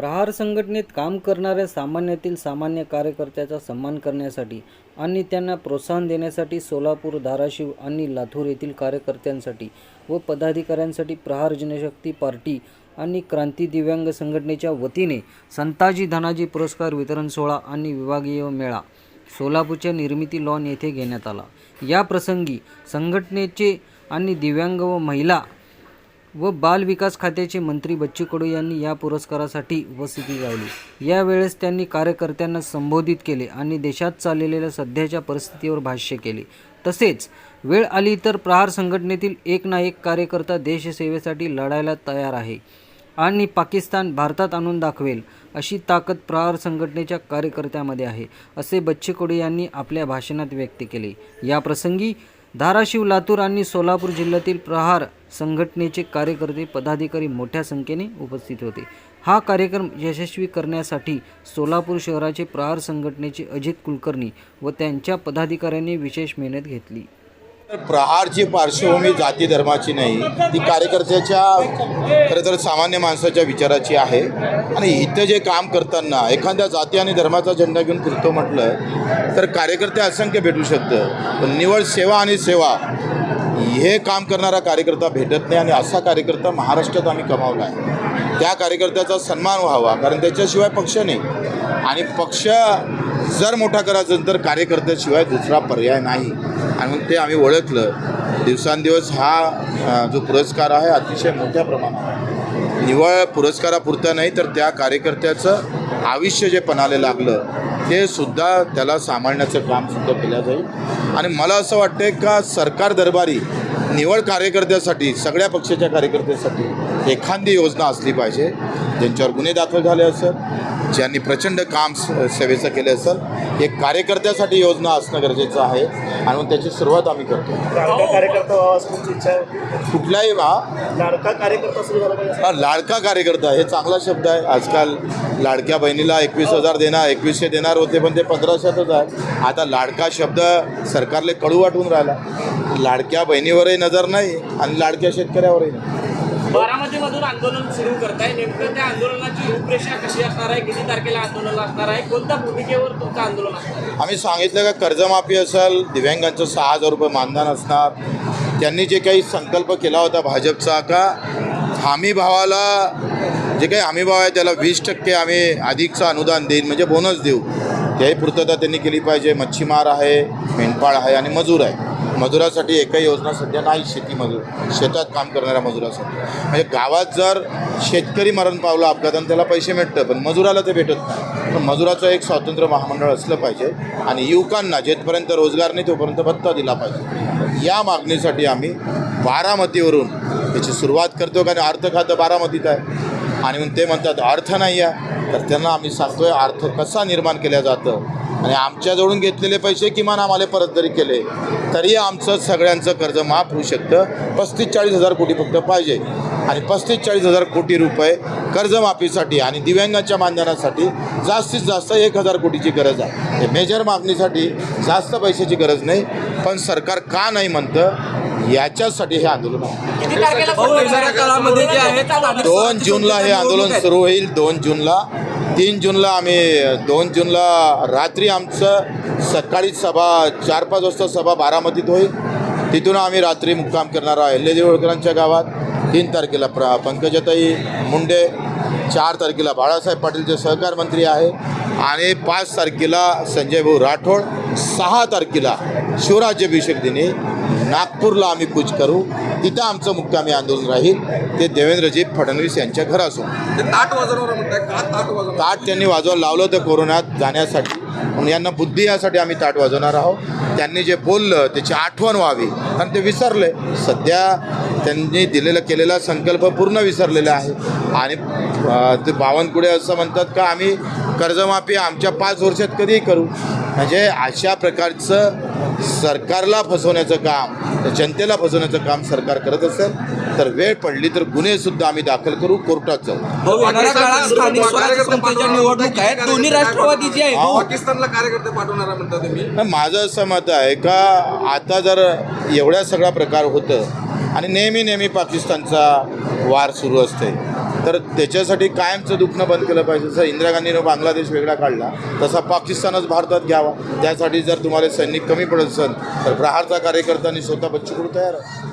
प्रहार संघटनेत काम करणाऱ्या सामान्यातील सामान्य कार्यकर्त्याचा सन्मान करण्यासाठी आणि त्यांना प्रोत्साहन देण्यासाठी सोलापूर धाराशिव आणि लातूर येथील कार्यकर्त्यांसाठी व पदाधिकाऱ्यांसाठी प्रहार जनशक्ती पार्टी आणि क्रांती दिव्यांग संघटनेच्या वतीने संताजी धनाजी पुरस्कार वितरण सोहळा आणि विभागीय मेळा सोलापूरच्या निर्मिती लॉन येथे घेण्यात आला. या प्रसंगी संघटनेचे आणि दिव्यांग व महिला व बाल विकास खात्याचे मंत्री बच्चू कडू यांनी या पुरस्कारासाठी उपस्थिती लावली. यावेळेस त्यांनी कार्यकर्त्यांना संबोधित केले आणि देशात चाललेल्या सध्याच्या परिस्थितीवर भाष्य केले. तसेच वेळ आली तर प्रहार संघटनेतील एक ना एक कार्यकर्ता देशसेवेसाठी लढायला तयार आहे आणि पाकिस्तान भारतात आणून दाखवेल अशी ताकद प्रहार संघटनेच्या कार्यकर्त्यामध्ये आहे असे बच्चे कडू यांनी आपल्या भाषणात व्यक्त केले. या प्रसंगी धाराशिव लातूर आणि सोलापूर जिल्ह्यातील प्रहार संघटनेचे कार्यकर्ते पदाधिकारी मोठ्या संख्येने उपस्थित होते. हा कार्यक्रम यशस्वी करण्यासाठी सोलापूर शहराचे प्रहार संघटनेचे अजित कुलकर्णी व त्यांच्या पदाधिकाऱ्यांनी विशेष मेहनत घेतली. प्रहारची पार्श्वभूमी जाती धर्माची नाही ती कार्यकर्त्याच्या खरं तर सामान्य माणसाच्या विचाराची आहे. आणि इथं जे काम करताना एखाद्या जाती आणि धर्माचा झेंडा घेऊन फिरतो म्हटलं तर कार्यकर्ते असंख्य भेटू शकतं. पण निवड सेवा आणि सेवा हे काम करणारा कार्यकर्ता भेटत नाही आणि असा कार्यकर्ता महाराष्ट्रात आम्ही कमावला आहे. त्या कार्यकर्त्याचा सन्मान व्हावा कारण त्याच्याशिवाय पक्ष नाही. आणि पक्ष जर मोठा करायचा तर कार्यकर्त्याशिवाय दुसरा पर्याय नाही. आणि ते आम्ही ओळखलं. दिवसांदिवस हा जो पुरस्कार आहे अतिशय मोठ्या प्रमाणात. निवळ पुरस्कारापुरता नाही तर त्या कार्यकर्त्याचं आयुष्य जे पणाले लागलं ते सुद्धा त्याला सांभाळण्याचं कामसुद्धा केलं जाईल. आणि मला असं वाटतं का सरकार दरबारी निवड कार्यकर्त्यासाठी सगळ्या पक्षाच्या कार्यकर्त्यासाठी एखादी योजना असली पाहिजे ज्यांच्यावर गुन्हे दाखल झाले असेल ज्यांनी प्रचंड काम सेवेचं केलं असेल एक कार्यकर्त्यासाठी योजना असणं गरजेचं आहे. आणि त्याची सुरुवात आम्ही करतो. लाडका कार्यकर्ता व्हावा असं तुमची इच्छा आहे? कुठलाही हा लाडका कार्यकर्ता हा लाडका कार्यकर्ता हे चांगला शब्द आहे. आजकाल लाडक्या बहिणीला एकवीस हजार देणार एकवीसशे देणार होते पण ते पंधराशेतच आहे. आता लाडका शब्द सरकारले कडू वाटून राहिला. लाडक्या बहिणीवरही नजर नाही आणि लाडक्या शेतकऱ्यावरही नाही. बारामतीमधून आंदोलन सुरू करताय. नेमकं त्या आंदोलनाची रूपरेषा कशी असणार आहे? किती तारखेला आंदोलन असणार आहे? कोणत्या भूमिकेवर तुमचं आंदोलन असणार आहे? आम्ही सांगितलं का कर्जमाफी असेल दिव्यांगांचं सहा हजार रुपये मानधन असणार. त्यांनी जे काही संकल्प केला होता भाजपचा का हमी भावाला जे काही हमी भाव आहे त्याला वीस टक्के आम्ही अधिकचं अनुदान देईन म्हणजे बोनस देऊ. त्याही पूर्तता त्यांनी केली पाहिजे. मच्छीमार आहे मेंढपाळ आहे आणि मजूर आहे. मजुरासाठी एकही योजना सध्या नाही शेतीमधून. शेतात काम करणाऱ्या मजुरासाठी. म्हणजे गावात जर शेतकरी मरण पावला अपघातानं त्याला पैसे मिळतं पण मजुराला ते भेटत नाही. पण मजुराचं एक स्वातंत्र्य महामंडळ असलं पाहिजे आणि युवकांना जेथपर्यंत रोजगार नाही तोपर्यंत भत्ता दिला पाहिजे. या मागणीसाठी आम्ही बारामतीवरून त्याची सुरुवात करतो कारण अर्थ खातं बारामतीत आहे. आणि ते म्हणतात अर्थ नाही आहे तर त्यांना आम्ही सांगतोय अर्थ कसा निर्माण केला जातं आणि आमच्याजवळून घेतलेले पैसे किमान आम्हाला परत जरी केले तरी आमचं सगळ्यांचं कर्ज माफ होऊ शकतं. पस्तीस चाळीस हजार कोटी फक्त पाहिजे. आणि पस्तीस चाळीस हजार कोटी रुपये कर्जमाफीसाठी आणि दिव्यांगाच्या मानधनासाठी जास्तीत जास्त एक हजार कोटीची गरज आहे. हे मेजर मागणीसाठी जास्त पैशाची गरज नाही पण सरकार का नाही म्हणतं याच्यासाठी हे आंदोलन आहे. आहे दोन जूनला हे आंदोलन सुरू होईल दोन जूनला. तीन जूनला आम्ही दोन जूनला रात्री आमचं सकाळी सभा चार पाच वाजता सभा बारामतीत होईल. तिथून आम्ही रात्री मुक्काम करणार आहोत अहिल्यादेवी होळकरांच्या गावात तीन तारखेला प्र पंकजाताई मुंडे चार तारखेला बाळासाहेब पाटीलचे सहकार मंत्री आहे. आणि पाच तारखेला संजय भाऊ राठोड सहा तारखेला शिवराज्याभिषेक दिनी नागपूरला आम्ही कूच करू. तिथं आमचं मुक्कामी आंदोलन राहील. ते देवेंद्रजी फडणवीस यांच्या घरासमोर ते ताट वाजवणार ताट त्यांनी वाजवायला लावलं होतं कोरोनात जाण्यासाठी. म्हणून यांना बुद्धी यासाठी आम्ही ताट वाजवणार आहोत. त्यांनी जे बोललं त्याची आठवण व्हावी. कारण ते विसरले. सध्या त्यांनी दिलेला केलेला संकल्प पूर्ण विसरलेला आहे. आणि ते बावनकुळे असं म्हणतात का आम्ही कर्जमाफी आमच्या पाच वर्षात कधीही करू. म्हणजे अशा प्रकारचं सरकारला फसवण्याचं काम जनतेला फसवण्याचं काम सरकार करत असेल तर वेळ पडली तर गुन्हेसुद्धा आम्ही दाखल करू कोर्टात जाऊ. हा. माझं असं मत आहे का आता जर एवढ्या सगळा प्रकार होतं आणि नेहमी नेहमी पाकिस्तानचा वार सुरू असते तर त्याच्यासाठी कायमचं दुखणं बंद केलं पाहिजे. जसं इंदिरा गांधीनं बांगलादेश वेगळा काढला तसा पाकिस्तानच भारतात घ्यावा. त्यासाठी जर तुम्हाला सैनिक कमी पडत असेल तर प्रहारचा कार्यकर्ता आणि स्वतः बच्चू कडू तयार आहे